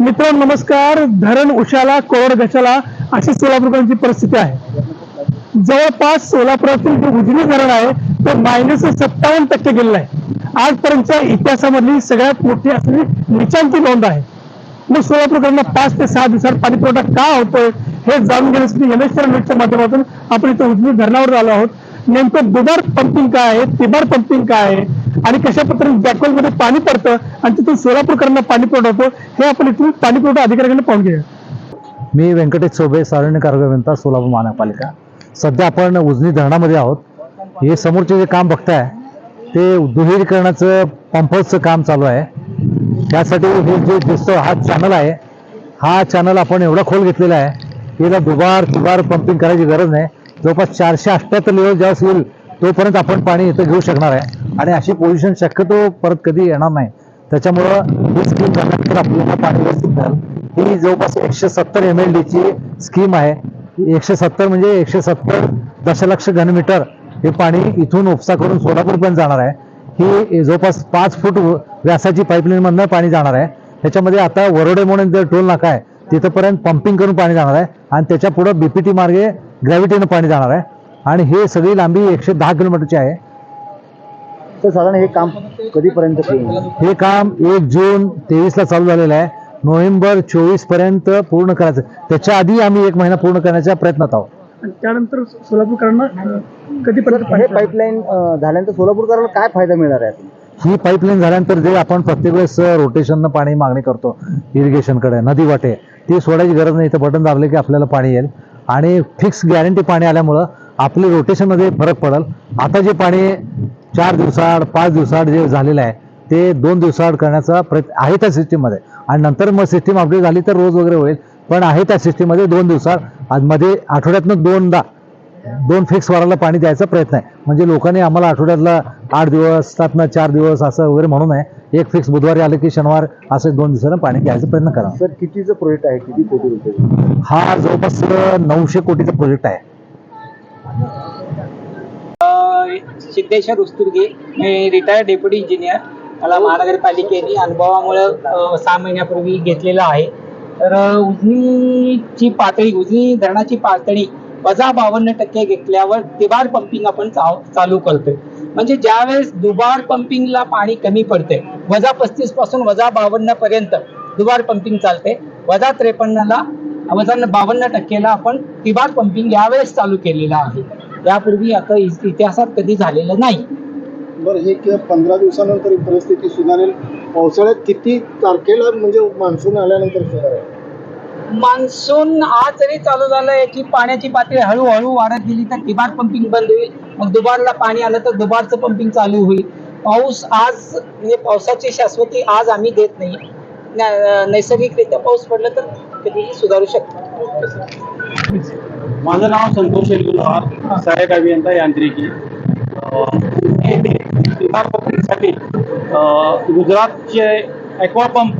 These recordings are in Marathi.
मित्रांनो नमस्कार. धरण उशाला कोरड घशाला अशी सोलापूरकरांची परिस्थिती आहे. जवळपास सोलापुरातील जे उजनी धरण आहे ते मायनस सत्तावन्न टक्के गेलेलं आहे. आजपर्यंतच्या इतिहासामधली सगळ्यात मोठी असलेली निचांती नोंद आहे. मग सोलापूरकरांना पाच ते सहा दिवसात पाणी पुरवठा का होतोय हे जाणून घेण्यासाठी यमेश्वर न्यूजच्या माध्यमातून आपण इथं उजनी धरणावर आलो आहोत. नेमकं दुबार पंपिंग काय आहे तिबार पंपिंग काय आहे आणि कशा पद्धतीने जॅकवेल मध्ये पाणी पडतं आणि तिथून सोलापूरकरांना पाणी पुरवठा होतो हे आपण इथून पाणी पुरवठा अधिकाऱ्यांकडे पाहून घेऊया. मी व्यंकटेश चौबे सार्वजनिक आरोग्य अभियंता सोलापूर महानगरपालिका. सध्या आपण उजनी धरणामध्ये आहोत. हे समोरचे जे काम बघताय ते दुहेरीकरणाचं पंपचं काम चालू आहे. त्यासाठी हे जे दिसतं हा चॅनल आहे. हा चॅनल आपण एवढा खोल घेतलेला आहे. की याला दुबार दुबार पंपिंग करायची गरज नाही. जवळपास चारशे अठ्ठ्याहत्तर लेवल ज्यावेळेस येईल तोपर्यंत आपण पाणी इथं घेऊ शकणार आहे. आणि अशी पोझिशन शक्यतो परत कधी येणार नाही. त्याच्यामुळं ही स्कीम झाल्यानंतर आपल्याला पाणी व्यवस्थित मिळेल. ही जवळपास एकशे सत्तर एम एल डीची स्कीम आहे. एकशे सत्तर म्हणजे एकशे सत्तर दशलक्ष घनमीटर हे पाणी इथून उपसा करून सोलापूरपर्यंत जाणार आहे. ही जवळपास पाच फूट व्यासाची पाईपलाईनमधनं पाणी जाणार आहे. त्याच्यामध्ये आता वरोडे म्हणून जे टोल नाका आहे तिथंपर्यंत पंपिंग करून पाणी जाणार आहे. आणि त्याच्या पुढं बीपीटी मार्गे ग्रॅव्हिटीनं पाणी जाणार आहे. आणि हे सगळी लांबी एकशे दहा किलोमीटरची आहे तर साधारण हे काम कधीपर्यंत? हे काम एक जून तेवीस ला चालू झालेलं आहे नोव्हेंबर चोवीसपर्यंत पूर्ण करायचं त्याच्या आधी आम्ही एक महिना पूर्ण करण्याच्या प्रयत्नात आहोत आणि त्यानंतर सोलापूरकरांना कधीपर्यंत हे? पाईपलाईन झाल्यानंतर सोलापूरकरांना काय फायदा मिळणार आहे? ही पाईपलाईन झाल्यानंतर जे आपण प्रत्येक वेळेस रोटेशननं पाणी मागणी करतो इरिगेशनकडे नदी वाटे ती सोडायची गरज नाही इथं बटन दाबले की आपल्याला पाणी येईल आणि फिक्स गॅरंटी पाणी आल्यामुळं आपले रोटेशनमध्ये फरक पडेल. आता जे पाणी चार दिवसाआड पाच दिवसाआड जे झालेलं आहे ते दोन दिवसाआड करण्याचा प्रयत्न आहे त्या सिस्टीममध्ये आणि नंतर मग सिस्टीम अपडेट झाली तर रोज वगैरे होईल. पण आहे त्या सिस्टीममध्ये दोन दिवसाआड. आज मध्ये आठवड्यातनं दोनदा दोन फिक्स वाराला पाणी द्यायचा प्रयत्न आहे. म्हणजे लोकांनी आम्हाला आठवड्यातला आठ दिवस सातनं चार दिवस असं वगैरे म्हणून आहे. एक फिक्स बुधवारी आलं की शनिवार असं दोन दिवसानं पाणी द्यायचा प्रयत्न करा. सर कितीचं प्रोजेक्ट आहे? किती कोटी रुपये? हा जवळपास नऊशे कोटीचा प्रोजेक्ट आहे. सिद्धेश्वर उस्तुर्गे मी रिटायर्ड डेप्युटी इंजिनियर मला महानगरपालिकेने अनुभवामुळं सहा महिन्यापूर्वी घेतलेला आहे. तर उजनीची पातळी उजनी धरणाची पातळी वजा बावन्न टक्के घेतल्यावर तिबार पंपिंग आपण चालू करतोय. म्हणजे ज्यावेळेस दुबार पंपिंगला पाणी कमी पडते वजा पस्तीसपासून वजा बावन्न पर्यंत दुबार पंपिंग चालते वजा त्रेपन्नला वजा बावन्न टक्केला आपण तिबार पंपिंग यावेळेस चालू केलेलं आहे. यापूर्वी आता इतिहासात कधी झालेलं नाही. बरं हे किंवा पंधरा दिवसानंतर परिस्थिती सुधारेल. पावसाळ्यात किती तारखेला म्हणजे मान्सून आल्यानंतर सुधारेल? मान्सून आज जरी चालू झालं याची पाण्याची पातळी हळूहळू वाढत गेली तर तिबार पंपिंग बंद होईल. मग दुबारला पाणी आलं तर दुबारचं पंपिंग चालू होईल. पाऊस आज म्हणजे पावसाची शाश्वती आज आम्ही देत नाही. नैसर्गिकरित्या पाऊस पडला तर कधीही सुधारू शकतो माझं नाव संतोष येलगुलवार सहाय्यक अभियंता यांत्रिकी. अं, गुजरातचे ॲक्वा पंप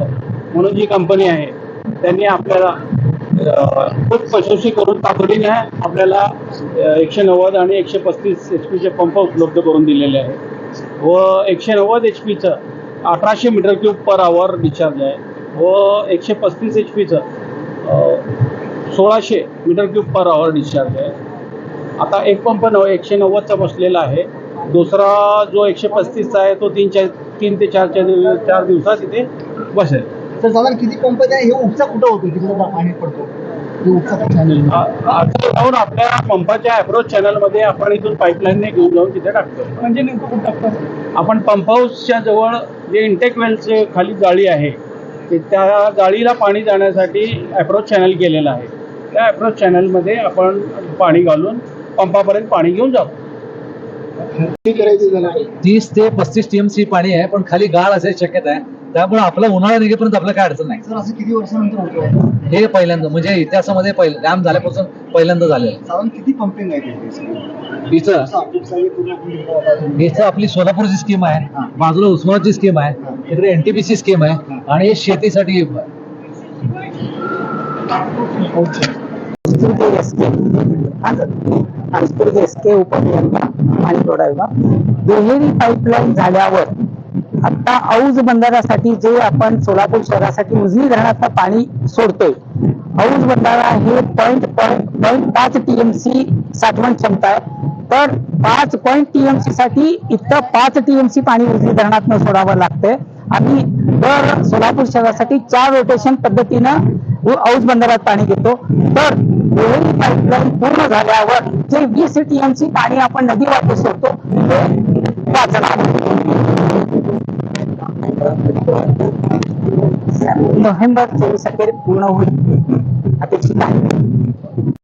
म्हणून जी कंपनी आहे त्यांनी आपल्याला खूप पशोशी करून तातडीने आपल्याला एकशे नव्वद आणि एकशे पस्तीस एच पीचे पंप उपलब्ध करून दिलेले आहेत. व एकशे नव्वद एच पीचं अठराशे meter cube per hour discharge आहे. व एकशे पस्तीस एच पीचं सोळाशे meter cube per hour discharge आहे. आता एक पंप नव एकशे नव्वदचा बसलेला आहे. दुसरा जो एकशे पस्तीसचा आहे तो तीन चार तीन ते चार चार चार दिवसात इथे बसेल. तर साधारण किती पंप आहे? हे उपसा कुठं होतो? पाणी पडतो. हे आता जाऊन आपल्या पंपाच्या अप्रोच चॅनलमध्ये आपण इथून पाईपलाईनने घेऊन जाऊन तिथे टाकतो. म्हणजे नेमकं कुठं टाकतो? आपण पंप हाऊसच्या जवळ जे इंटेक वेलचे खाली जाळी आहे ते त्या जाळीला पाणी जाण्यासाठी ॲप्रोच चॅनल केलेलं आहे. त्या ॲप्रोच चॅनलमध्ये आपण पाणी घालून पंपापर्यंत पाणी घेऊन जातो. तीस ते पस्तीस टीएमसी पाणी आहे पण खाली गाळ असायची शक्यता आहे. त्यामुळे आपला उन्हाळा निघेपर्यंत आपल्याला काय अडचण नाही. सर असं किती वर्षानंतर होतं हे पहिल्यांदा म्हणजे इतिहासामध्ये पहिलं डॅम झाल्यापासून पहिल्यांदा झालेलं साधारण किती पंपिंग आहे हे आपली सोलापूरची स्कीम आहे बाजूला उस्मानाची स्कीम आहे तिकडे एनटीपीसी स्कीम आहे आणि हे शेतीसाठी संस्कृती एसके संस्कृती एसके उपअभियंता पाणी पुरवठा विभाग दुहेरी पाईपलाईन झाल्यावर आता औज बंधाऱ्यासाठी जे आपण सोलापूर शहरासाठी उजनी धरणात पाणी सोडतोय औज बंधारा हे पॉईंट पॉईंट पाच टीएमसी साठवण क्षमता आहे तर पाच पॉईंट टीएमसी साठी इतकं पाच टीएमसी पाणी उजनी धरणात सोडावं लागतंय. आम्ही दर सोलापूर शहरासाठी चार रोटेशन पद्धतीनं औस बंदरात पाणी घेतो. तर दुहेरी पाईपलाईन पूर्ण झाल्यावर जे वीस टीएमसी पाणी आपण नदी वाटे सोडतो ते वाचणार नोव्हेंबर चोवीस अखेर पूर्ण होईल. अपेक्षित आहे.